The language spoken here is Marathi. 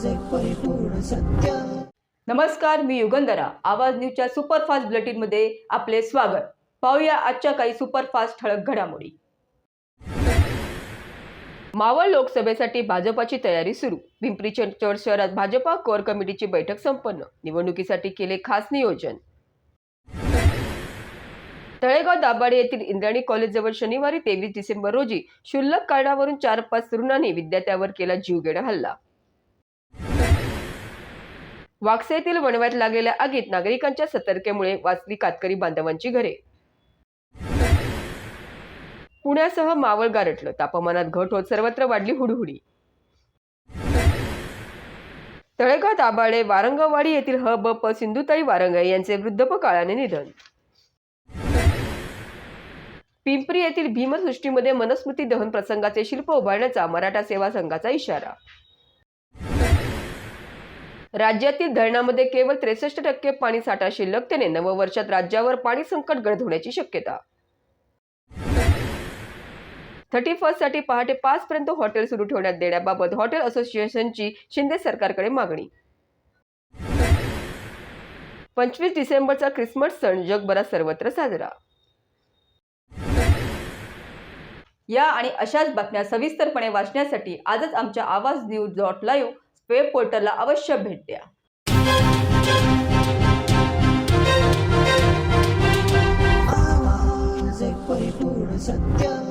माझे परिपूर्ण सत्य. नमस्कार मी युगंधरा. आवाज न्यूजच्या सुपरफास्ट बुलेटिनमध्ये आपले स्वागत. पाहूया आजच्या काही सुपरफास्ट ठळक घडामोडी. मावळ लोकसभेसाठी भाजपाची तयारी सुरू. पिंपरी चिंचवड शहरात भाजपा कोर कमिटीची बैठक संपन्न. निवडणुकीसाठी केले खास नियोजन. तळेगाव दाभाडे येथील इंद्राणी कॉलेजजवळ शनिवारी तेवीस डिसेंबर रोजी शुल्लक कार्डावरून चार पाच तरुणांनी विद्यार्थ्यावर केला जीवघेणा हल्ला. वाकसे येथील वणव्यात लागलेल्या आगीत नागरिकांच्या सतर्केमुळे वाचली कातकरी बांधवांची घरे. पुण्यासह मावळ गारटलं तापमानात घट होत सर्वत्र वाढली हुडहुडी. तळेगाव दाभाडे वारंगवाडी येथील ह ब प सिंधुताई वारंगे यांचे वृद्धपकाळाने निधन. पिंपरी येथील भीमसृष्टीमध्ये मनस्मृती दहन प्रसंगाचे शिल्प उभारण्याचा मराठा सेवा संघाचा इशारा. राज्यातील धरणामध्ये केवळ त्रेसष्ट टक्के पाणी साठा शिल्लकतेने नववर्षात राज्यावर पाणी संकट गडद होण्याची शक्यता. थर्टी फर्स्टसाठी पहाटे पाच पर्यंत हॉटेल सुरू ठेवण्यात देण्याबाबत हॉटेल असोसिएशनची शिंदे सरकारकडे मागणी. पंचवीस डिसेंबरचा ख्रिसमस सण जगभरात सर्वत्र साजरा. या आणि अशाच बातम्या सविस्तरपणे वाचण्यासाठी आजच आमच्या आवाज न्यूज डॉट लाईव्ह वेब पोर्टलला अवश्य भेट द्या. आवाज परिपूर्ण सत्य